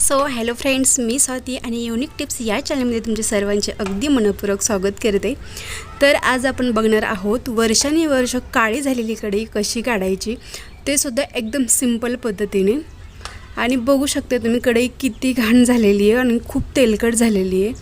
So hello friends मी स्वाती आणि unique tips या चॅनलमध्ये तुमचे सर्वांचे अगदी मनपूर्वक स्वागत करते. तर आज आपण बघणार आहोत वर्षानुवर्ष काळी झालेली कढई कशी काढायची ते सुद्धा एकदम सिंपल पद्धतीने. आणि बघू शकता तुम्ही कढई किती घाण झालेली आहे आणि खूप तेलकट झालेली आहे.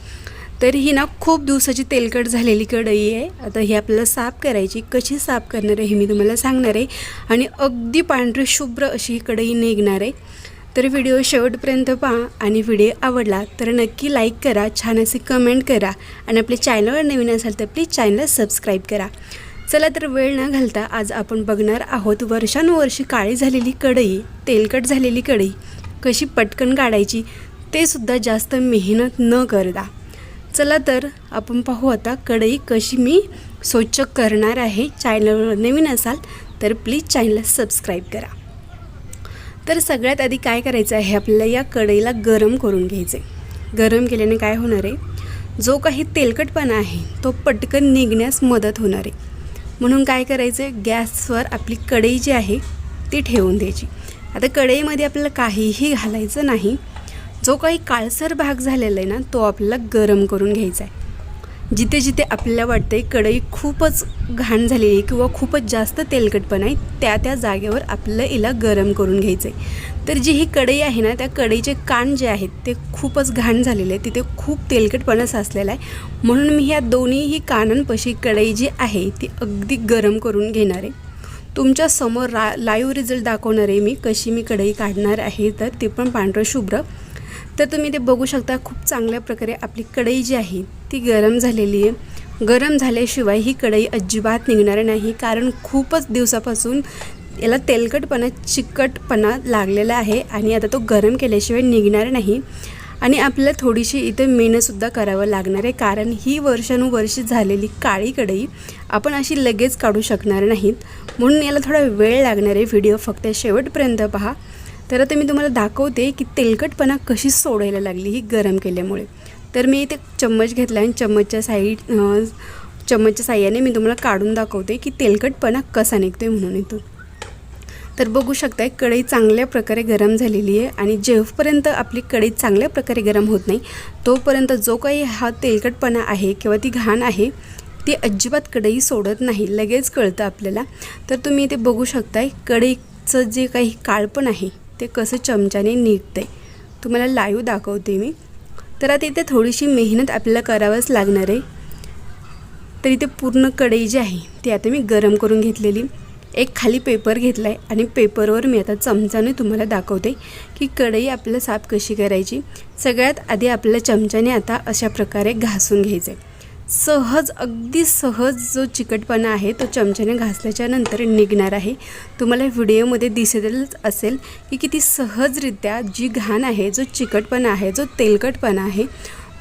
तर ही ना खूप दिवसाची तेलकट झालेली कढई आहे. आता ही आपल्याला साफ करायची कशी साफ करणार आहे हे मी तुम्हाला सांगणार आहे. आणि अगदी पांढरी शुभ्र अशी ही कढई निघणार आहे. तर व्हिडिओ शेवटपर्यंत पहा आणि व्हिडिओ आवडला तर नक्की लाईक करा छान असे कमेंट करा आणि आपल्या चॅनलवर नवीन असाल तर प्लीज चॅनलला सबस्क्राईब करा. चला तर वेळ न घालता आज आपण बघणार आहोत वर्षानुवर्षी काळी झालेली कढई तेलकट झालेली कढई कशी पटकन काढायची ते सुद्धा जास्त मेहनत न करता. चला तर आपण पाहू आता कढई कशी मी स्वच्छ करणार आहे. चॅनलवर नवीन असाल तर प्लीज चॅनलला सबस्क्राईब करा. तर सगळ्यात आधी काय करायचं आहे? आपल्याला या कढईला गरम करून घ्यायचे गरम केल्याने काय होणार आहे? जो काही तेलकटपणा आहे तो पटकन निघण्यास मदत होणार आहे. म्हणून काय करायचं आहे गॅसवर आपली कढई जी आहे ती ठेवून द्यायची. आता कढईमध्ये आपल्याला काहीही घालायचं नाही. जो काही काळसर भाग झालेला आहे ना तो आपल्याला गरम करून घ्यायचा आहे. जिथे जिथे आपल्याला वाटते कढई खूपच घाण झालेली आहे किंवा खूपच जास्त तेलकटपणा आहे त्या त्या जागेवर आपलं हिला गरम करून घ्यायचं आहे तर जी ही कढई आहे ना त्या कढईचे कान जे आहेत ते खूपच घाण झालेले आहे तिथे खूप तेलकटपणा साचलेला आहे. म्हणून मी ह्या दोन्हीही कानांपाशी कढई जी आहे ती अगदी गरम करून घेणार आहे. तुमच्यासमोर रा लाईव्ह रिझल्ट दाखवणार आहे मी कशी मी कढई काढणार आहे तर ते पण पांढरं शुभ्र. तर तुम्ही ते बघू शकता खूप चांगल्या प्रकारे आपली कढई जी आहे ती गरम झालेली आहे. गरम झाल्याशिवाय ही कढई अजिबात निघणार नाही कारण खूपच दिवसापासून याला तेलकटपणा चिकटपणा लागलेला आहे आणि आता तो गरम केल्याशिवाय निघणार नाही. आणि आपल्याला थोडीशी इथं मेहनतसुद्धा करावं लागणार आहे कारण ही वर्षानुवर्षी झालेली काळी कढई आपण अशी लगेच काढू शकणार नाहीत. म्हणून याला थोडा वेळ लागणार आहे व्हिडिओ फक्त शेवटपर्यंत पहा. तर आता मी तुम्हाला दाखवते की तेलकटपणा कशी सोडायला लागली ही गरम केल्यामुळे. तर मी इथे चम्मच घेतला आणि चम्मचच्या साईड चम्मचच्या साह्याने मी तुम्हाला काढून दाखवते की तेलकटपणा कसा निघतो आहे म्हणून इथून. तर बघू शकताय कढई चांगल्या प्रकारे गरम झालेली आहे आणि जेव्हापर्यंत आपली कढई चांगल्या प्रकारे गरम होत नाही तोपर्यंत जो काही हा तेलकटपणा आहे किंवा ती घाण आहे ती अजिबात कढई सोडत नाही लगेच कळतं आपल्याला. तर तुम्ही इथे बघू शकताय कढईचं जे काही काळपण आहे ते कसं चमच्याने निघते तुम्हाला लाईव्ह दाखवते मी. तर आता इथे थोडीशी मेहनत आपल्याला करावंच लागणार आहे. तर इथे पूर्ण कढई जी आहे ती आता मी गरम करून घेतलेली. एक खाली पेपर घेतला आहे आणि पेपरवर मी आता चमच्याने तुम्हाला दाखवते की कढई आपल्याला साफ कशी करायची. सगळ्यात आधी आपल्याला चमच्याने आता अशा प्रकारे घासून घ्यायचं आहे सहज अगदी सहज जो चिकटपणा आहे तो चमच्याने घासल्याच्या नंतर निघणार आहे. तुम्हाला व्हिडिओमध्ये दिसेलच असेल की किती सहजरित्या जी घाण आहे जो चिकटपणा आहे जो तेलकटपणा आहे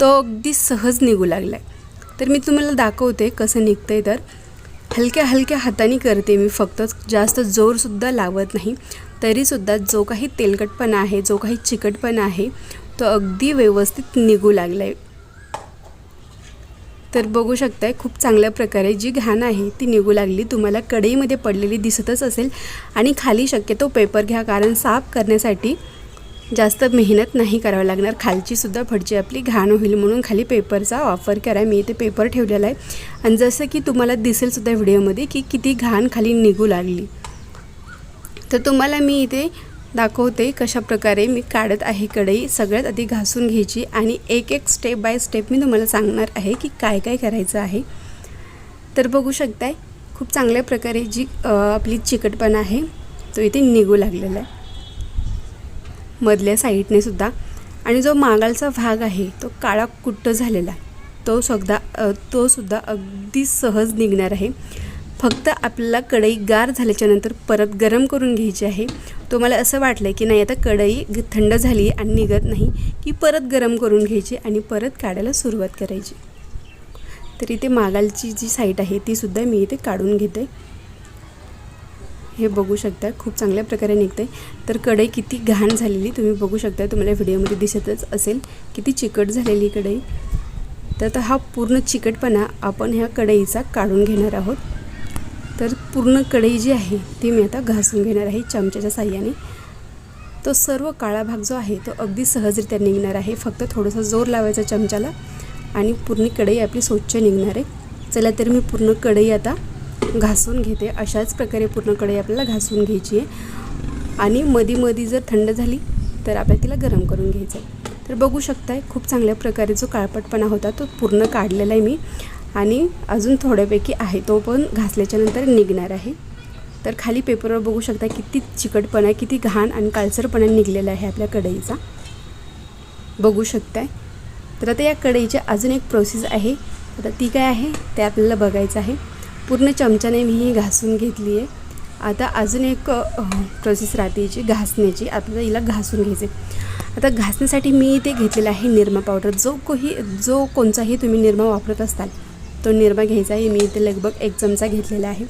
तो अगदी सहज निघू लागला आहे तर मी तुम्हाला दाखवते कसं निघतं आहे तर. हलक्या हलक्या हाताने करते मी फक्त. जास्त जोरसुद्धा लावत नाही. तरीसुद्धा जो काही तेलकटपणा आहे जो काही चिकटपणा आहे तो अगदी व्यवस्थित निघू लागला आहे तर बघू शकताय खूप चांगल्या प्रकारे जी घाण आहे ती निघू लागली. तुम्हाला कढईमध्ये पडलेली दिसतच असेल. आणि खाली शक्यतो पेपर घ्या कारण साफ करण्यासाठी जास्त मेहनत नाही करावं लागणार. खालचीसुद्धा फडची आपली घाण होईल म्हणून खाली पेपरचा वापर करा. मी इथे पेपर ठेवलेला आहे. आणि जसं की तुम्हाला दिसेलसुद्धा व्हिडिओमध्ये की किती घाण खाली निघू लागली. तर तुम्हाला मी इथे दाखवते कशा प्रकारे मी काढत आहे कढई. सगळ्यात आधी घासून घ्यायची आणि एक एक स्टेप बाय स्टेप मी तुम्हाला सांगणार आहे की काय काय करायचं आहे. तर बघू शकताय खूप चांगल्या प्रकारे जी आपली चिकटपणा आहे तो इथे निघू लागलेला आहे. मधल्या साईडने सुद्धा. आणि जो मागालचा भाग आहे तो काळा कुट्ट झालेला. तो सुद्धा तो सुद्धा अगदी सहज निघणार आहे. फक्त आपल्याला कढई गार झाल्याच्यानंतर परत गरम करून घ्यायची आहे. तुम्हाला असं वाटलं की नाही आता कढई थंड झाली आणि निघत नाही की परत गरम करून घ्यायची आणि परत काढायला सुरुवात करायची. तर इथे मागालची जी साईट आहे ती सुद्धा मी इथे काढून घेते. हे बघू शकता खूप चांगल्या प्रकारे निघते तर कढई किती घाण झालेली तुम्ही बघू शकता तुम्हाला व्हिडिओमध्ये दिसतच असेल. किती चिकट झालेली कढई. तर आता हा पूर्ण चिकटपणा आपण ह्या कढईचा काढून घेणार आहोत. तर पूर्ण कढई जी आहे ती मी आता घासून घेणार आहे चमच्याच्या साह्याने. तो सर्व काळा भाग जो आहे तो अगदी सहजरित्या निघणार आहे. फक्त थोडंसं जोर लावायचा चमच्याला आणि पूर्ण कढई आपली स्वच्छ निघणार आहे. चला तर मी पूर्ण कढई आता घासून घेते. अशाच प्रकारे पूर्ण कढई आपल्याला घासून घ्यायची आहे. आणि मधी मधी जर थंड झाली तर आपल्याला तिला गरम करून घ्यायचं आहे. तर बघू शकताय खूप चांगल्या प्रकारे जो काळपटपणा होता तो पूर्ण काढलेला आहे मी. आणि अजून थोड्यापैकी आहे तो पण घासल्याच्यानंतर निघणार आहे. तर खाली पेपरवर बघू शकता किती चिकटपणा किती घाण आणि काळसरपणा निघलेला आहे आपल्या कढईचा. बघू शकताय. तर आता या कढईची अजून एक प्रोसेस आहे. आता ती काय आहे? ते आपल्याला बघायचं आहे. पूर्ण चमच्याने मी ही घासून घेतली आहे. आता अजून एक प्रोसेस राहते याची घासण्याची. आपल्याला हिला घासून घ्यायचे आता घासण्यासाठी मी इथे घेतलेला आहे निरमा पावडर जो कोही जो कोणताही तुम्ही निरमा वापरत असाल तो निर्मा घ्यायचा आहे. मी इथे लगभग एक चमचा घेतलेला आहे.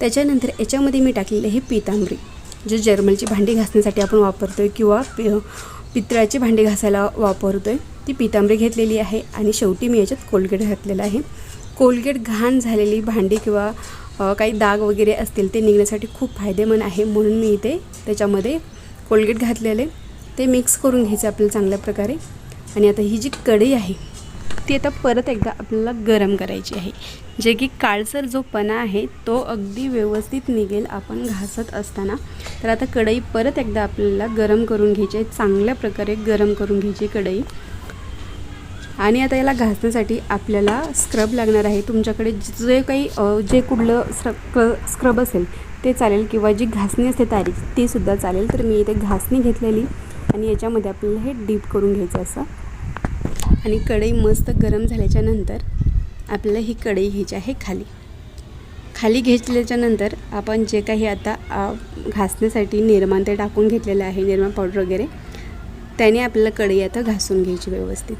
त्याच्यानंतर याच्यामध्ये मी टाकलेली आहे पितांबरी जे जर्मलची भांडी घासण्यासाठी आपण वापरतो आहे किंवा पि पितळाची भांडी घासायला वापरतो आहे ती पितांबरी घेतलेली आहे आणि शेवटी मी याच्यात कोलगेट घातलेलं आहे. कोलगेट घाण झालेली भांडी किंवा काही दाग वगैरे असतील ते निघण्यासाठी खूप फायदेमंद आहे. म्हणून मी इथे त्याच्यामध्ये कोलगेट घातलेले ते मिक्स करून घ्यायचं आपल्याला चांगल्या प्रकारे. आणि आता ही जी कढई आहे ती आता परत एकदा आपल्याला गरम करायची आहे. जे की काळसर जो पणा आहे तो अगदी व्यवस्थित निघेल आपण घासत असताना. तर आता कढई परत एकदा आपल्याला गरम करून घ्यायची आहे. चांगल्या प्रकारे गरम करून घ्यायची कढई. आणि आता याला घासण्यासाठी आपल्याला स्क्रब लागणार आहे. तुमच्याकडे जे काही जे कुठलं स्क्र स्क्रब असेल ते चालेल किंवा जी घासणी असते तारीख तीसुद्धा चालेल. तर मी इथे घासणी घेतलेली आणि याच्यामध्ये आपल्याला हे डीप करून घ्यायचं असं. आणि कढई मस्त गरम झाल्याच्यानंतर आपल्याला ही कढई घ्यायची आहे खाली. खाली घेतल्याच्यानंतर आपण जे काही आता घासण्यासाठी निर्माण ते टाकून घेतलेलं आहे निर्मा पावडर वगैरे त्याने आपल्याला कढई आता घासून घ्यायची व्यवस्थित.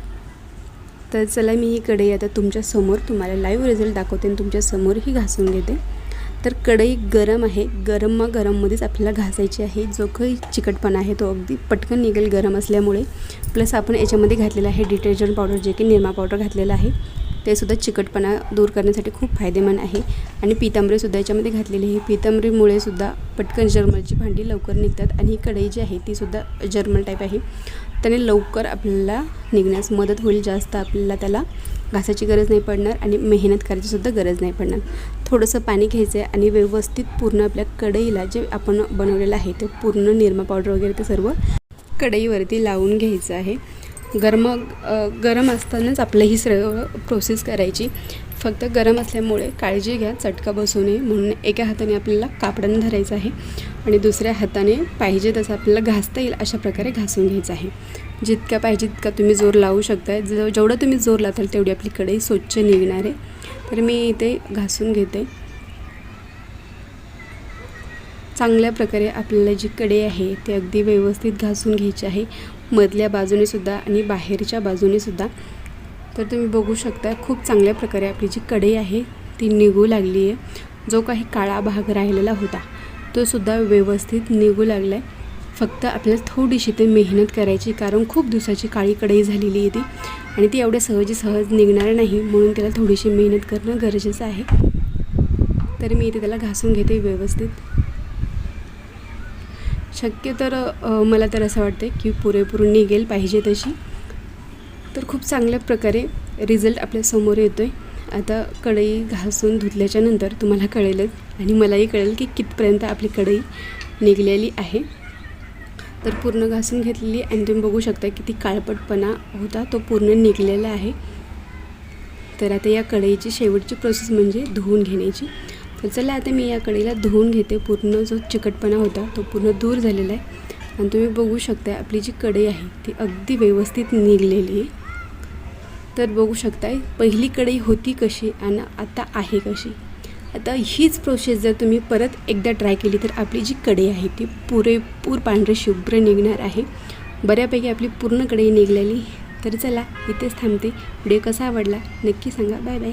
तर चला मी ही कढई आता तुमच्यासमोर तुम्हाला लाईव्ह रिझल्ट दाखवते आणि तुमच्यासमोरही घासून घेते. तर कढई गरम आहे. गरम मग गरममध्येच आपल्याला घासायची आहे. जो काही चिकटपणा आहे तो अगदी पटकन निघेल गरम असल्यामुळे. प्लस आपण याच्यामध्ये घातलेला आहे डिटर्जंट पावडर जे की निरमा पावडर घातलेलं आहे. ते सुद्धा चिकटपणा दूर करण्यासाठी खूप फायदेमंद आहे. आणि पितांबरीसुद्धा याच्यामध्ये घातलेली आहे. पितांबरीमुळे सुद्धा पटकन जर्मलची भांडी लवकर निघतात आणि ही कढई जी आहे तीसुद्धा जर्मल टाईप आहे. त्याने लवकर आपल्याला निघण्यास मदत होईल. जास्त आपल्याला त्याला घासाची गरज नाही पडणार आणि मेहनत करायचीसुद्धा गरज नाही पडणार. थोडंसं पाणी घ्यायचं आहे आणि व्यवस्थित पूर्ण आपल्या कढईला जे आपण बनवलेलं आहे ते पूर्ण निरमा पावडर वगैरे ते सर्व कढईवरती लावून घ्यायचं आहे. गरम गरम असतानाच आपलं ही सर्व प्रोसेस करायची. फक्त गरम असल्यामुळे काळजी घ्या चटका बसू नये म्हणून एका हाताने आपल्याला कापडानं धरायचं आहे आणि दुसऱ्या हाताने पाहिजे तसं आपल्याला घासता येईल अशा प्रकारे घासून घ्यायचं आहे. जितका पाहिजे तितका तुम्ही जोर लावू शकताय. जेव जेवढं तुम्ही जोर लावताल तेवढी आपली कढई स्वच्छ निघणार आहे. तर मी इथे घासून घेते. चांगल्या प्रकारे आपल्याला जी कढई आहे ती अगदी व्यवस्थित घासून घ्यायची आहे. मधल्या बाजूनेसुद्धा आणि बाहेरच्या बाजूनेसुद्धा तर तुम्ही बघू शकता खूप चांगल्या प्रकारे आपली जी कढई आहे ती निघू लागली आहे. जो काही काळा भाग राहिलेला होता तो सुद्धा व्यवस्थित निघू लागला आहे फक्त आपल्याला थोडीशी ते मेहनत करायची कारण खूप दिवसाची काळी कढई झालेली आहे ती. आणि ती एवढ्या सहजी सहज निघणार नाही म्हणून त्याला थोडीशी मेहनत करणं गरजेचं आहे. तर मी इथे त्याला घासून घेते व्यवस्थित. शक्य तर मला तर असं वाटतं की पुरेपूर निघेल पाहिजे तशी. तर खूप चांगल्या प्रकारे रिझल्ट आपल्यासमोर येतो आहे आता कढई घासून धुतल्याच्यानंतर तुम्हाला कळेलच आणि मलाही कळेल की कितपर्यंत आपली कढई निघलेली आहे. तर पूर्ण घासून घेतलेली आणि तुम्ही बघू शकता किती काळपटपणा होता तो पूर्ण निघलेला आहे. तर आता या कढईची शेवटची प्रोसेस म्हणजे धुवून घेण्याची. तर चला आता मी या कढईला धुवून घेते. पूर्ण जो चिकटपणा होता तो पूर्ण दूर झालेला आहे. आणि तुम्ही बघू शकता आपली जी कढई आहे ती अगदी व्यवस्थित निघलेली आहे. तर बघू शकताय पहिली कढई होती कशी आणि आता आहे कशी. आता हीच प्रोसेस जर तुम्ही परत एकदा ट्राय केली तर आपली जी कढई आहे ती पुरेपूर पांढरे शुभ्र निघणार आहे. बऱ्यापैकी आपली पूर्ण कढई निघलेली. तर चला इथेच थांबते. व्हिडिओ कसा आवडला नक्की सांगा. Bye bye